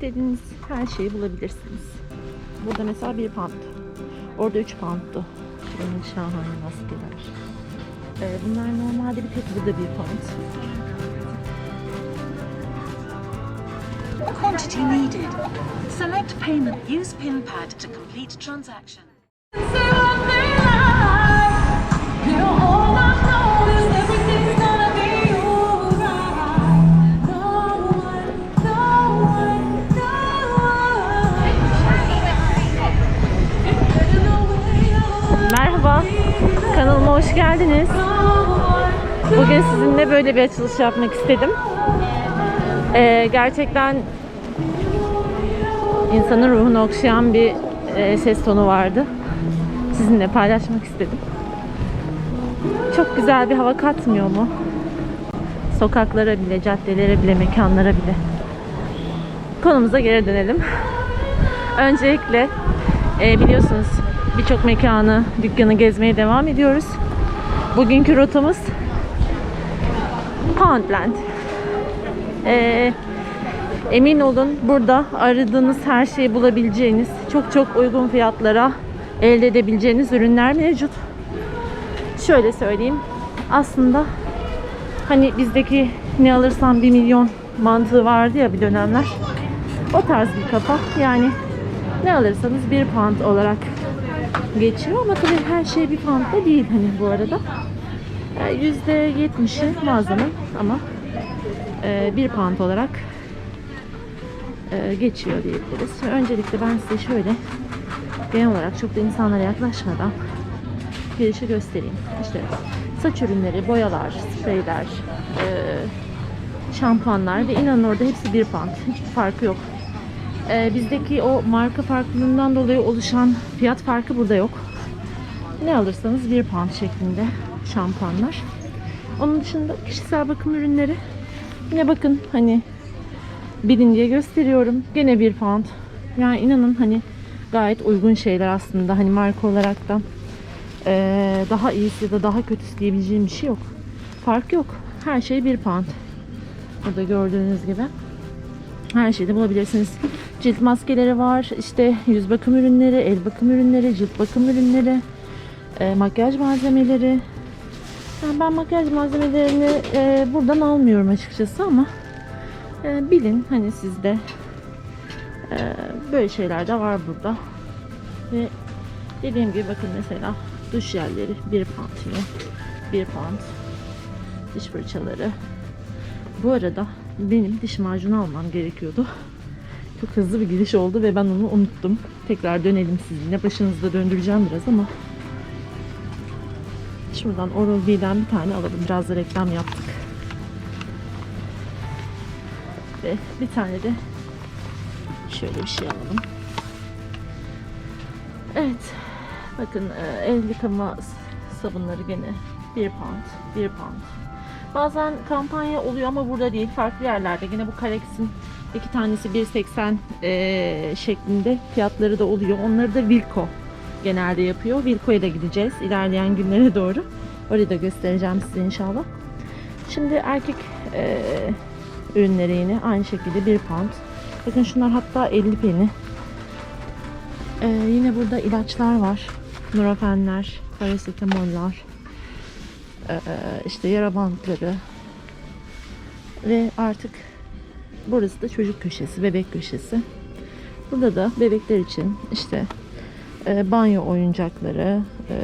İstediğiniz her şeyi bulabilirsiniz. Burada mesela bir pound. Orada 3 pound'tu. Şuranın şahane maskeler. Ee, bunlar normalde bir tek burada bir pound. Quantity needed. Select payment. Use pin pad to complete transaction. Geldiniz. Bugün sizinle böyle bir açılış yapmak istedim. Ee, gerçekten insanın ruhunu okşayan bir e, ses tonu vardı. Sizinle paylaşmak istedim. Çok güzel bir hava katmıyor mu? Sokaklara bile, caddelere bile, mekanlara bile. Konumuza geri dönelim. Öncelikle e, biliyorsunuz birçok mekanı, dükkanı gezmeye devam ediyoruz. Bugünkü rotamız Poundland. E, emin olun burada aradığınız her şeyi bulabileceğiniz, çok çok uygun fiyatlara elde edebileceğiniz ürünler mevcut. Şöyle söyleyeyim. Aslında hani bizdeki ne alırsam 1 milyon mantığı vardı ya bir dönemler. O tarz bir kafa. Yani ne alırsanız bir pound olarak geçiyor ama tabii her şey bir da değil hani bu arada. Ee, %70'i malzeme ama e, bir pound olarak e, geçiyor diyebiliriz. Öncelikle ben size şöyle genel olarak çok da insanlara yaklaşmadan girişi göstereyim. İşte saç ürünleri, boyalar, spreyler, e, şampuanlar ve inanın orada hepsi bir pound. Hiçbir farkı yok. Ee, bizdeki o marka farklılığından dolayı oluşan fiyat farkı burada yok. Ne alırsanız bir pound şeklinde şampuanlar. Onun dışında kişisel bakım ürünleri. Yine bakın hani bilin diye gösteriyorum. Gene bir pound. Yani inanın hani gayet uygun şeyler aslında. Hani marka olarak da ee, daha iyisi ya da daha kötüsü diyebileceğim bir şey yok. Fark yok. Her şey bir pound. Burada gördüğünüz gibi her şeyde bulabilirsiniz. Cilt maskeleri var, işte yüz bakım ürünleri, el bakım ürünleri, cilt bakım ürünleri, e, makyaj malzemeleri. Yani ben makyaj malzemelerini e, buradan almıyorum açıkçası ama e, bilin hani sizde e, böyle şeyler de var burada. Ve dediğim gibi bakın mesela duş jelleri bir pound yine bir pound diş fırçaları bu arada benim diş macunu almam gerekiyordu. Çok hızlı bir gidiş oldu ve ben onu unuttum. Tekrar dönelim sizinle. Başınızda döndüreceğim biraz ama. Şuradan Oral-B'den bir tane alalım. Biraz da reklam yaptık. Ve bir tane de şöyle bir şey alalım. Evet. Bakın e, el yıkama sabunları gene 1 pound. 1 pound. Bazen kampanya oluyor ama burada değil. Farklı yerlerde. Yine bu Calex'in iki tanesi 1.80 eee, şeklinde fiyatları da oluyor. Onları da Wilco genelde yapıyor. Wilco'ya da gideceğiz ilerleyen günlere doğru. Orayı da göstereceğim size inşallah. Şimdi erkek eee, ürünleri yine aynı şekilde 1 pound. Bakın şunlar hatta 50 peni. Eee, yine burada ilaçlar var. Nurofenler, parasitamoller, eee, işte yara bantları ve artık burası da çocuk köşesi, bebek köşesi. Burada da bebekler için işte e, banyo oyuncakları, e,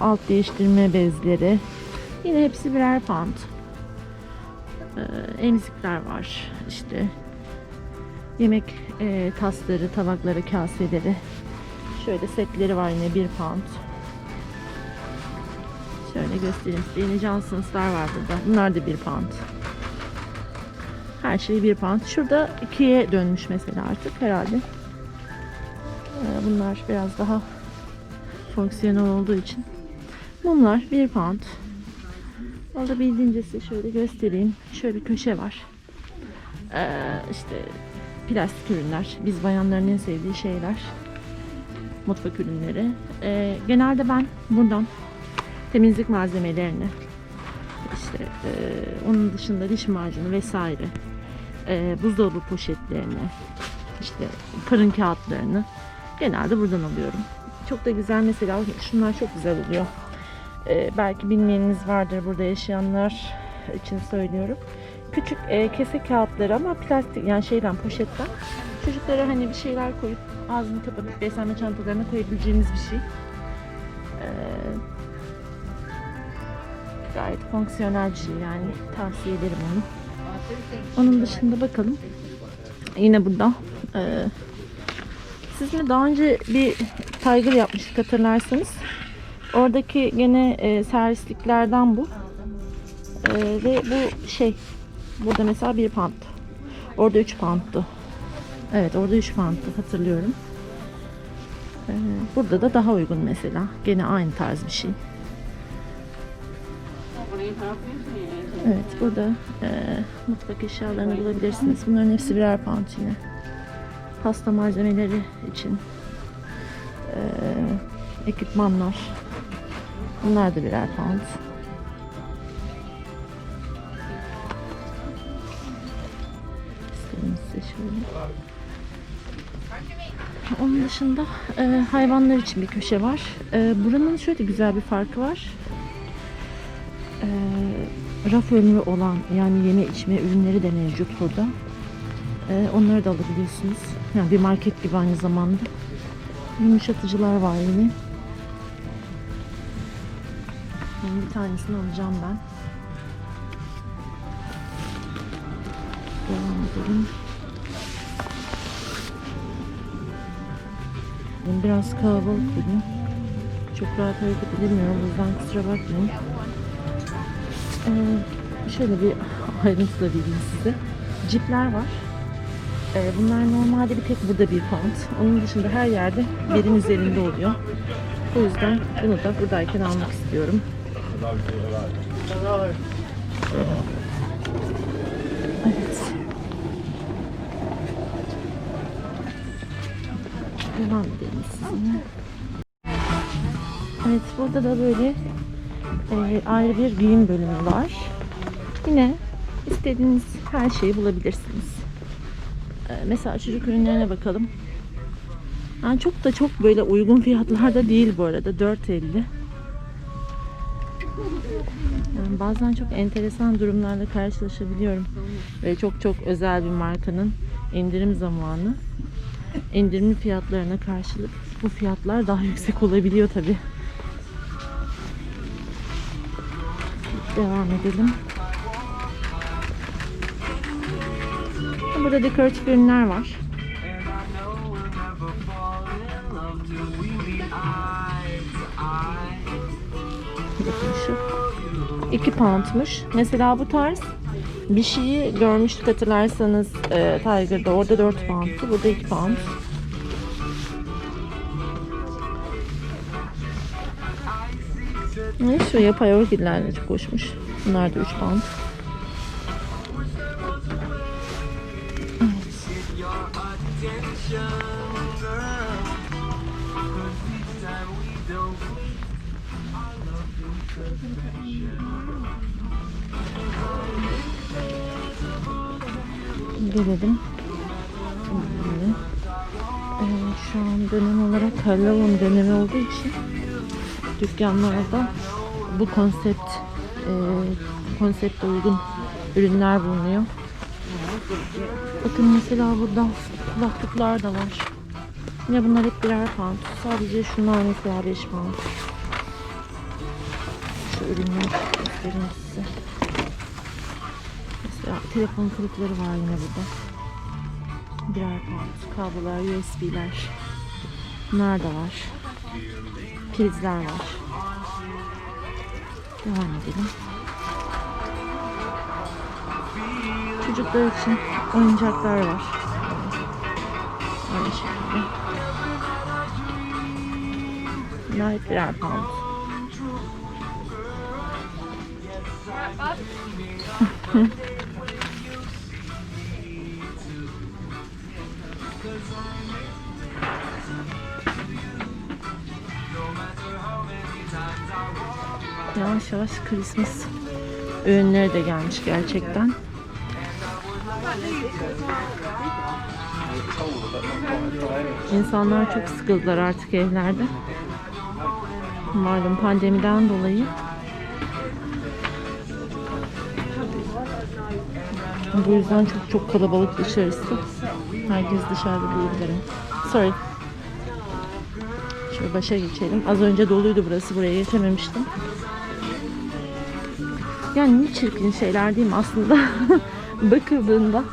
alt değiştirme bezleri, yine hepsi birer pound. E, emzikler var, işte yemek e, tasları, tabakları, kaseleri. Şöyle setleri var yine bir pound. Şöyle göstereyim size. Yine Johnson's'lar var burada. Bunlar da bir pound. Her şey bir pound. Şurada ikiye dönmüş mesela artık herhalde. Ee, Bunlar biraz daha fonksiyonel olduğu için. Bunlar bir pound. Orada bildiğince size şöyle göstereyim. Şöyle bir köşe var. Ee, işte plastik ürünler. Biz bayanların en sevdiği şeyler. Mutfak ürünleri. Ee, genelde ben buradan temizlik malzemelerini işte e, onun dışında diş macunu vesaire e, buzdolabı poşetlerini işte fırın kağıtlarını genelde buradan alıyorum. Çok da güzel mesela şunlar çok güzel oluyor. Ee, belki bilmeyeniniz vardır burada yaşayanlar için söylüyorum. Küçük e, kese kağıtları ama plastik yani şeyden poşetten. Çocuklara hani bir şeyler koyup ağzını kapatıp beslenme çantalarına koyabileceğiniz bir şey. Ee, gayet fonksiyonel bir şey yani tavsiye ederim onu. Onun dışında bakalım. Yine burada. Ee, sizinle daha önce bir Tiger yapmıştık hatırlarsanız. Oradaki gene e, servisliklerden bu. Ee, ve bu şey burada mesela 1 pound. Orada 3 pound'tu. Evet orada 3 pound'tu hatırlıyorum. Ee, burada da daha uygun mesela. Gene aynı tarz bir şey. Evet burada e, mutfak eşyalarını bulabilirsiniz. Bunların hepsi birer yine. Pasta malzemeleri için e, ekipmanlar. Bunlar da birer pound. Göstereyim size şöyle. Onun dışında e, hayvanlar için bir köşe var. E, buranın şöyle güzel bir farkı var. E, raf önlü olan yani yeme içme ürünleri de mevcut burada. E, onları da alabiliyorsunuz. Yani bir market gibi aynı zamanda. Yumuşatıcılar var yine. Yani bir tanesini alacağım ben. Devam edelim. Biraz kalabalık bugün. Çok rahat hareket edemiyorum. O yüzden kusura bakmayın. Ee, şöyle bir ayrıntı da size. Cipler var. Ee, bunlar normalde bir tek burada bir pound. Onun dışında her yerde birin üzerinde oluyor. O yüzden bunu da buradayken almak istiyorum. Evet. Devam edelim sizinle. Evet burada da böyle e, ayrı bir giyim bölümü var. Yine istediğiniz her şeyi bulabilirsiniz. E, mesela çocuk ürünlerine bakalım. Yani çok da çok böyle uygun fiyatlarda değil bu arada. 4.50. Yani bazen çok enteresan durumlarla karşılaşabiliyorum. Ve çok çok özel bir markanın indirim zamanı indirimli fiyatlarına karşılık bu fiyatlar daha yüksek olabiliyor tabi. Devam edelim. Burada dekoratif ürünler var. Şu. 2 poundmuş. Mesela bu tarz bir şeyi görmüştük hatırlarsanız e, Tiger'da. Orada 4 poundtu. Burada 2 pound. Ne şu yapay orkideler de çok hoşmuş. Bunlar da 3 pound. Evet. Gelelim. Şimdi, e, şu an dönem olarak Halloween dönemi olduğu için dükkanlarda bu konsept e, konsepte uygun ürünler bulunuyor. Bakın mesela burada kulaklıklar da var. Yine bunlar hep birer pound. Sadece şunlar mesela 5 pound. Şu ürünler göstereyim size. Mesela telefon kılıfları var yine burada. Birer pound. Kablolar, USB'ler. Bunlar da var. Prizler var. Devam edelim. Çocuklar için oyuncaklar var. Aynı şekilde. Bunlar birer pound. Yavaş yavaş Christmas ürünleri de gelmiş gerçekten. İnsanlar çok sıkıldılar artık evlerde. Malum pandemiden dolayı. Bu yüzden çok çok kalabalık dışarısı. Herkes dışarıda diyebilirim. Sorry. Şöyle başa geçelim. Az önce doluydu burası. Buraya geçememiştim. Yani ne çirkin şeyler değil mi aslında? Bakıldığında.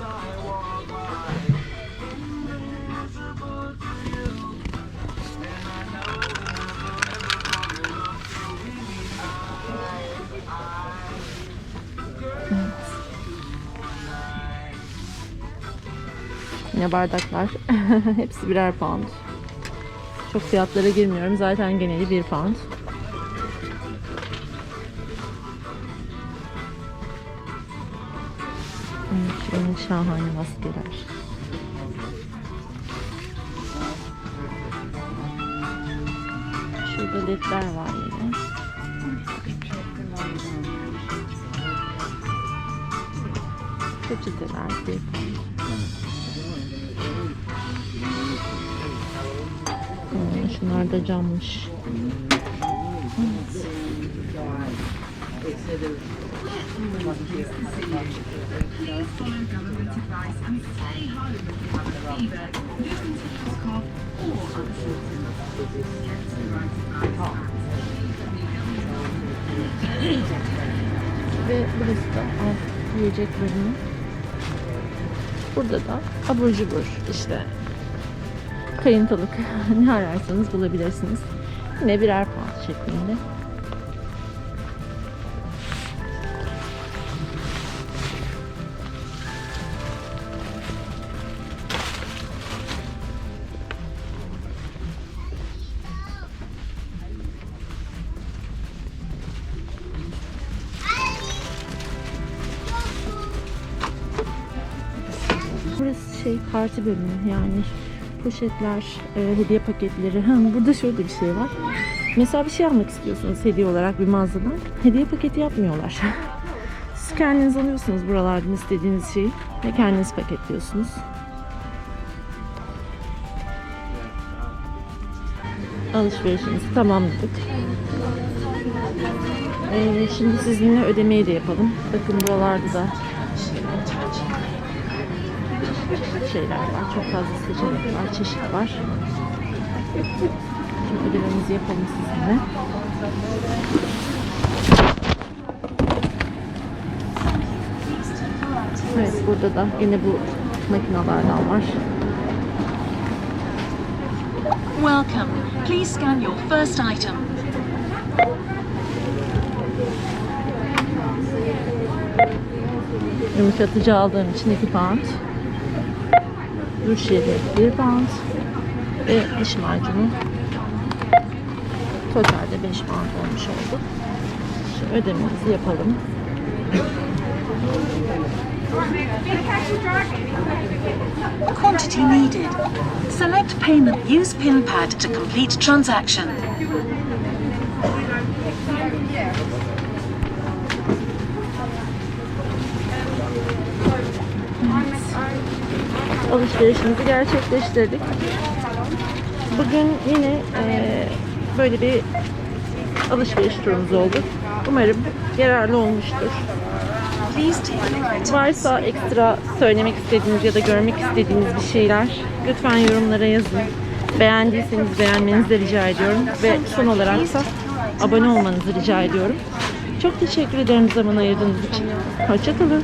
Yine bardaklar. Hepsi birer pound. Çok fiyatlara girmiyorum. Zaten geneli bir pound. Şahane maskeler. Şurada ledler var yine. Peçeteler, bir Hmm, şunlar da cammış. Ve burası da alt yiyecek bölümü. Burada da abur cubur işte kayıntalık ne ararsanız bulabilirsiniz. Yine birer pound şeklinde. Şey parti bölümü yani poşetler, e, hediye paketleri. Ha, burada şöyle bir şey var. Mesela bir şey almak istiyorsunuz hediye olarak bir mağazadan. Hediye paketi yapmıyorlar. Siz kendiniz alıyorsunuz buralardan istediğiniz şeyi ve kendiniz paketliyorsunuz. Alışverişimizi tamamladık. Ee, şimdi sizinle ödemeyi de yapalım. Bakın buralarda da şeyler var. Çok fazla seçenek var, çeşit var. Şimdi ödememizi yapalım sizinle. Evet, burada da yine bu makinalardan var. Welcome. Please scan your first item. Yumuşatıcı aldığım için 2 pound. Duş jeli 1 pound. Ve diş macunu. Totalde 5 pound olmuş oldu. Şimdi ödememizi yapalım. Quantity needed. Select payment. Use PIN pad to complete transaction. Alışverişimizi gerçekleştirdik. Bugün yine eee, böyle bir alışveriş turumuz oldu. Umarım yararlı olmuştur. Varsa ekstra söylemek istediğiniz ya da görmek istediğiniz bir şeyler lütfen yorumlara yazın. Beğendiyseniz beğenmenizi de rica ediyorum. Ve son olarak da abone olmanızı rica ediyorum. Çok teşekkür ederim zaman ayırdığınız için. Hoşçakalın.